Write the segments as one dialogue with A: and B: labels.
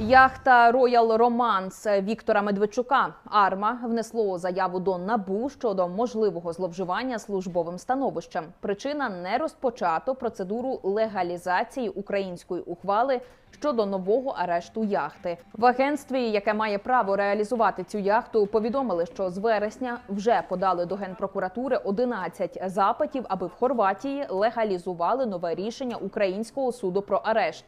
A: Яхта Royal Romance Віктора Медведчука Арма внесло заяву до НАБУ щодо можливого зловживання службовим становищем. Причина не розпочато процедуру легалізації української ухвали щодо нового арешту яхти. В агентстві, яке має право реалізувати цю яхту, повідомили, що з вересня вже подали до генпрокуратури 11 запитів, аби в Хорватії легалізували нове рішення українського суду про арешт.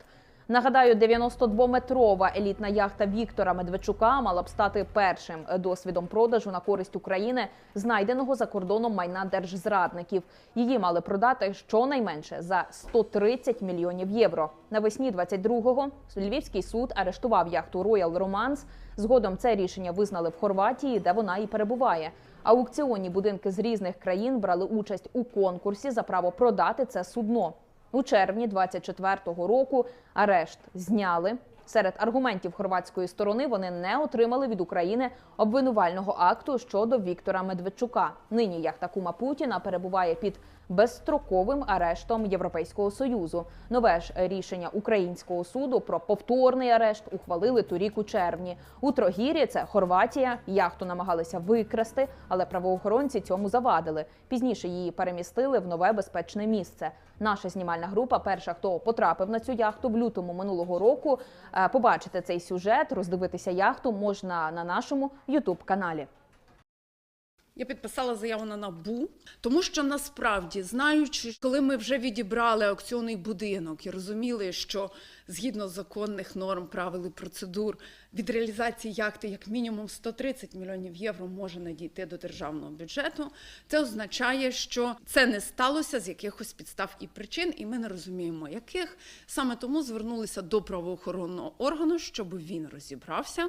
A: Нагадаю, 92-метрова елітна яхта Віктора Медведчука мала б стати першим досвідом продажу на користь України знайденого за кордоном майна держзрадників. Її мали продати щонайменше за 130 мільйонів євро. Навесні 22-го Львівський суд арештував яхту Royal Romance. Згодом це рішення визнали в Хорватії, де вона і перебуває. Аукціонні будинки з різних країн брали участь у конкурсі за право продати це судно. У червні 24-го року арешт зняли. Серед аргументів хорватської сторони вони не отримали від України обвинувального акту щодо Віктора Медведчука. Нині яхта Кума Путіна перебуває під безстроковим арештом Європейського союзу. Нове ж рішення українського суду про повторний арешт ухвалили торік у червні. У Трогірі це Хорватія. Яхту намагалися викрасти, але правоохоронці цьому завадили. Пізніше її перемістили в нове безпечне місце. Наша знімальна група, перша, хто потрапив на цю яхту в лютому минулого року. Е, Побачити цей сюжет, роздивитися яхту можна на нашому Ютуб каналі.
B: Я підписала заяву на набу, тому що насправді, знаючи, коли ми вже відібрали аукціонний будинок і розуміли, що згідно законних норм, правил і процедур від реалізації яхти як мінімум 130 мільйонів євро може надійти до державного бюджету, це означає, що це не сталося з якихось підстав і причин, і ми не розуміємо, яких. Саме тому звернулися до правоохоронного органу, щоб він розібрався